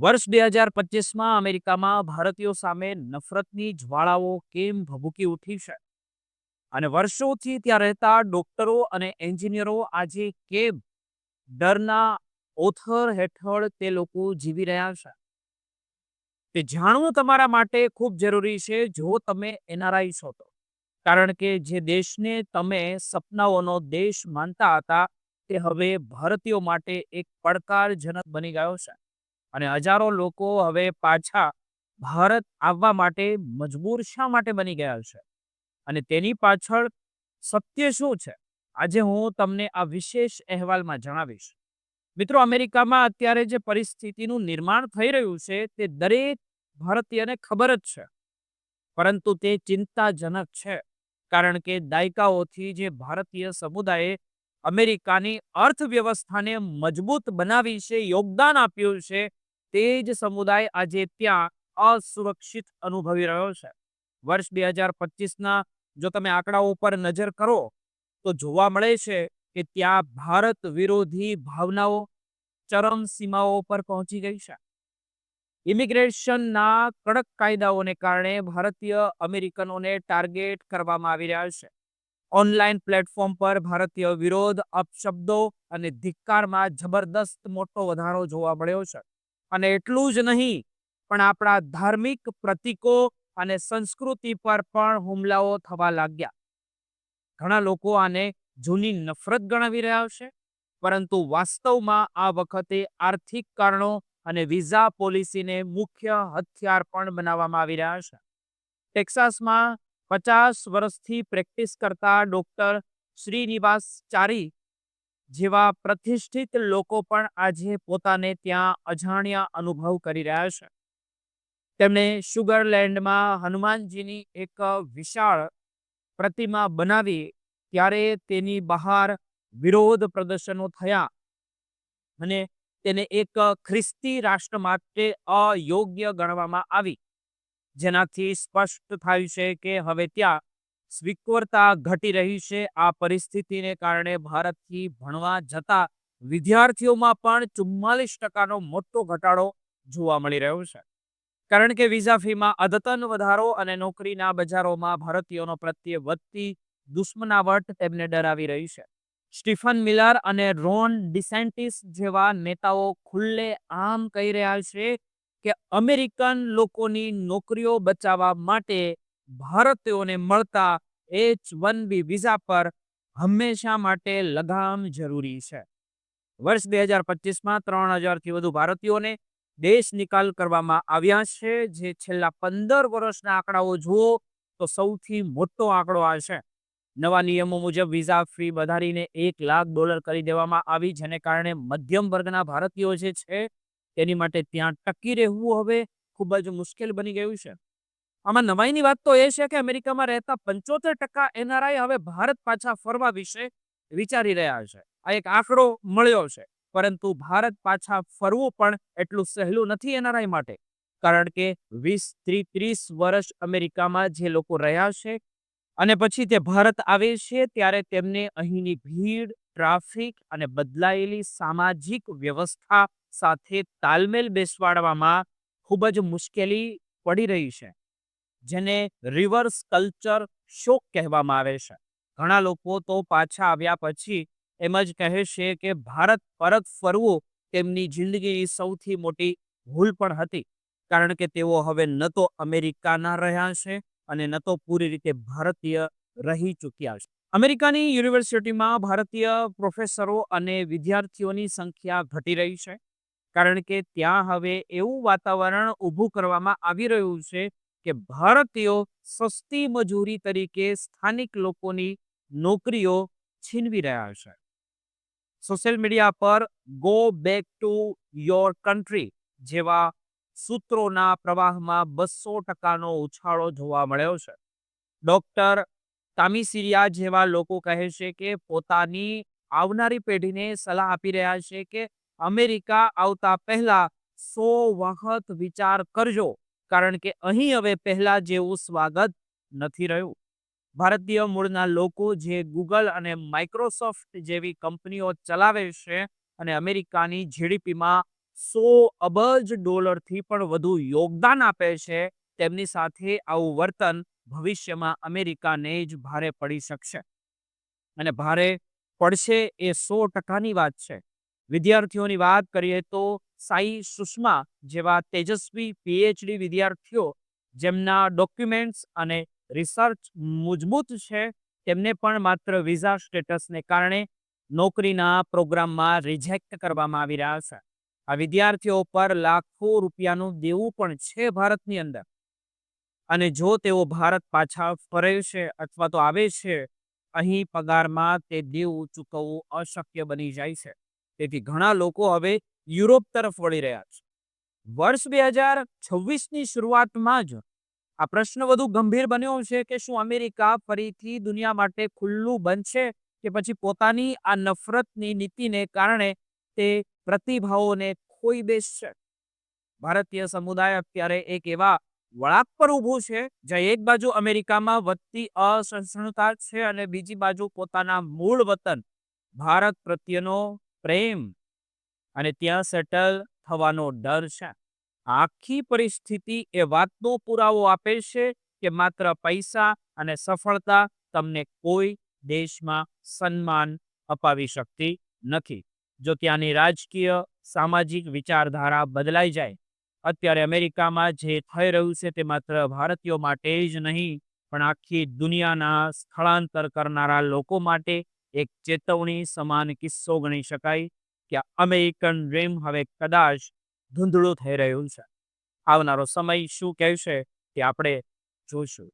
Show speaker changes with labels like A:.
A: વર્ષ બે હજાર પચીસમાં અમેરિકામાં ભારતીયો સામે નફરતની જ્વાળાઓ કેમ ભભૂકી ઉઠી છે? અને વર્ષોથી ત્યાં રહેતા ડોક્ટરો અને એન્જિનિયરો આજે કેમ ડરના ઓથર હેઠળ તે લોકો જીવી રહ્યા છે? તે જાણવું તમારા માટે ખૂબ જરૂરી છે જો તમે એનઆરઆઈ છો તો કારણ કે જે દેશને તમે સપનાઓનો દેશ માનતા હતા તે હવે ભારતીયો માટે એક પડકારજનક બની ગયો છે. અને હજારો લોકો હવે પાછા ભારત આવવા માટે મજબૂર શા માટે બની ગયા છે? અને તેની પાછળ સત્ય શું છે? આજે હું તમને આ વિશેષ અહેવાલમાં જણાવીશ. મિત્રો, અમેરિકામાં અત્યારે જે પરિસ્થિતિનું નિર્માણ થઈ રહ્યું છે, તે દરેક ભારતીયને ખબર જ છે. પરંતુ તે ચિંતાજનક છે, કારણ કે દાયકાઓથી જે ભારતીય સમુદાયે અમેરિકાની અર્થવ્યવસ્થાને મજબૂત બનાવી છે, યોગદાન આપ્યું છે તે જ સમુદાય આજે ત્યાં અસુરક્ષિત અનુભવી રહ્યો છે. વર્ષ બે હજાર પચીસના જો તમે આંકડાઓ પર નજર કરો, તો જોવા મળે છે કે ત્યાં ભારત વિરોધી ભાવનાઓ ચરમ સીમાઓ પર પહોંચી ગઈ છે. ઇમિગ્રેશનના કડક કાયદાઓને કારણે ભારતીય અમેરિકનોને ટાર્ગેટ કરવામાં આવી રહ્યા છે. ઓનલાઈન પ્લેટફોર્મ પર ભારતીય વિરોધ અપશબ્દો અને ધિક્કારમાં જબરદસ્ત મોટો વધારો જોવા મળ્યો છે. અને એટલું જ નહીં, પણ આપણા ધાર્મિક પ્રતીકો અને સંસ્કૃતિ પર પણ હુમલાઓ થવા લાગ્યા. ઘણા લોકો આને જૂની નફરત ગણાવી રહ્યા છે, પરંતુ વાસ્તવમાં આ વખતે આર્થિક કારણો અને વિઝા પોલિસીને મુખ્ય હથિયાર પણ બનાવવામાં આવી રહ્યા છે. ટેક્સાસમાં પચાસ વર્ષથી પ્રેક્ટિસ કરતા ડોક્ટર શ્રીનિવાસ ચારી જેવા પ્રતિષ્ઠિત લોકો પણ આજે પોતાને ત્યાં અજાણ્યા અનુભવ કરી રહ્યા છે. તેમણે સુગરલેન્ડમાં હનુમાનજીની એક વિશાળ પ્રતિમા બનાવી, ત્યારે તેની બહાર વિરોધ પ્રદર્શનો થયા અને તેને એક ખ્રિસ્તી રાષ્ટ્ર માટે અયોગ્ય ગણવામાં આવી, જેનાથી સ્પષ્ટ થાય છે કે હવે ત્યાં સ્વીકૃતતા ઘટી રહી છે. આ પરિસ્થિતિને કારણે ભારતથી ભણવા જતા વિદ્યાર્થીઓમાં પણ ચુમ્માલીસ ટકાનો મોટો ઘટાડો જોવા મળી રહ્યો છે. કારણ કે વિઝા ફીમાં અદતન વધારો અને નોકરીના બજારોમાં ભારતીયોનો પ્રત્યે વધતી દુશ્મનાવટ તેમને ડરાવી રહી છે. સ્ટીફન મિલર અને રોન ડિસેન્ટિસ જેવા નેતાઓ ખુલ્લે આમ કહી રહ્યા છે કે અમેરિકન લોકોની નોકરીઓ બચાવવા માટે ભારતીયોને મળતા એચ વન બી વિઝા પર હંમેશા માટે લગામ જરૂરી છે. વર્ષ બે હજાર પચીસમાં ત્રણ હજારથી વધુ ભારતીયોને દેશ નિકાલ કરવામાં આવ્યા છે. જે છેલ્લા પંદર વર્ષના આંકડાઓ જુઓ તો સૌથી મોટો આંકડો આ છે. નવા નિયમો મુજબ વિઝા ફી વધારીને એક લાખ ડોલર કરી દેવામાં આવી, જેને કારણે મધ્યમ વર્ગના ભારતીયો જે છે તેની માટે ત્યાં ટકી રહેવું હવે ખૂબ જ મુશ્કેલ બની ગયું છે. આમાં નવાઈની વાત તો એ છે કે અમેરિકામાં રહેતા પંચોતેર ટકા એનઆરઆઈ હવે ભારત પાછા ફરવા વિશે વિચારી રહ્યા છે. આ એક આંકડો મળ્યો છે, પરંતુ ભારત પાછા ફરવું પણ એટલું સહેલું નથી એનઆરઆઈ માટે. કારણ કે વીસથી ત્રીસ વર્ષ અમેરિકામાં જે લોકો રહ્યા છે અને પછી તે ભારત આવે છે ત્યારે તેમને અહીંની ભીડ, ટ્રાફિક અને બદલાયેલી સામાજિક વ્યવસ્થા સાથે તાલમેલ બેસવાડવામાં ખૂબ જ મુશ્કેલી પડી રહી છે. જેને રિવર્સ કલ્ચર શોક કહેવામાં આવે છે. ઘણા લોકો તો પાછા આવ્યા પછી એમ જ કહે છે કે ભારત પરત ફરવું તેમની જિંદગીની સૌથી મોટી ભૂલ પણ હતી. કારણ કે તેઓ હવે ન તો અમેરિકાના રહ્યા છે અને ન તો પૂરી રીતે ભારતીય રહી ચૂક્યા છે. અમેરિકાની યુનિવર્સિટીમાં ભારતીય પ્રોફેસરો અને વિદ્યાર્થીઓની સંખ્યા ઘટી રહી છે. કારણ કે ત્યાં હવે એવું વાતાવરણ ઊભું કરવામાં આવી રહ્યું છે કે ભારતીયો સસ્તી મજૂરી તરીકે સ્થાનિક લોકોની નોકરીઓ છીનવી રહ્યા છે. સોશિયલ મીડિયા પર go back to your country જેવા સૂત્રોના પ્રવાહમાં બસો ટકાનો ઉછાળો જોવા મળ્યો છે. ડોક્ટર તામિસિરિયા જેવા લોકો કહે છે કે પોતાની આવનારી પેઢીને સલાહ આપી રહ્યા છે કે અમેરિકા આવતા પહેલા સો વખત વિચાર કરજો કારણ કે અહીં હવે પહેલા જેવું સ્વાગત નથી રહ્યું. ભારતીય મૂળના લોકો જે ગૂગલ અને માઇક્રોસોફ્ટ જેવી કંપનીઓ ચલાવે છે અને અમેરિકાની જીડીપીમાં સો અબજ ડોલરથી પણ વધુ યોગદાન આપે છે, તેમની સાથે આવું વર્તન ભવિષ્યમાં અમેરિકાને જ ભારે પડી શકશે. અને ભારે પડશે એ સો ટકાની વાત છે. વિદ્યાર્થીઓની વાત કરીએ તો સાઈ સુષ્મા જેવા તેજસ્વી પીએચડી વિદ્યાર્થીઓ જેમના ડોક્યુમેન્ટ્સ અને રિસર્ચ મજબૂત છે, તેમને પણ માત્ર વિઝા સ્ટેટસને કારણે નોકરીના પ્રોગ્રામમાં રિજેક્ટ કરવામાં આવી રહ્યા છે. આ વિદ્યાર્થીઓ પર લાખો રૂપિયાનું દેવું પણ છે ભારતની અંદર. અને જો તેઓ ભારત પાછા ફરે છે અથવા તો આવે છે, અહીં પગારમાં તે દેવું ચૂકવવું અશક્ય બની જાય છે. તેથી ઘણા લોકો હવે યુરોપ તરફ વળી રહ્યા છે. વર્ષ બે હજાર છવ્વીસની શરૂઆતમાં જ આ પ્રશ્ન વધુ ગંભીર બન્યો છે કે શું અમેરિકા ફરીથી દુનિયા માટે ખુલ્લું બનશે કે પછી પોતાની આ નફરતની નીતિને કારણે તે પ્રતિભાવોને ખોઈ બેસશે? ભારતીય સમુદાય અત્યારે એક એવા વળાંક પર ઊભું છે, જ્યાં એક બાજુ અમેરિકામાં વધતી અસહિષ્ણુતા છે અને બીજી બાજુ પોતાના મૂળ વતન ભારત પ્રત્યેનો પ્રેમ અને ત્યાં સેટલ થવાનો ડર છે. આખી પરિસ્થિતિ એ વાતનો પુરાવો આપે છે કે માત્ર પૈસા અને સફળતા તમને કોઈ દેશમાં સન્માન અપાવી શકતી નથી. જો ત્યાંની રાજકીય, સામાજિક વિચારધારા બદલાઈ જાય, અત્યારે અમેરિકામાં જે થઈ રહ્યું છે તે માત્ર ભારતીયો માટે જ નહીં, પણ આખી દુનિયાના સ્થળાંતર કરનારા લોકો માટે એક ચેતવણી સમાન કિસ્સો ગણી શકાય કે અમેરિકન ડ્રીમ હવે કદાચ ધૂંધળું થઈ રહ્યું છે. આવનારો સમય શું કહેશે તે આપણે જોઈશું.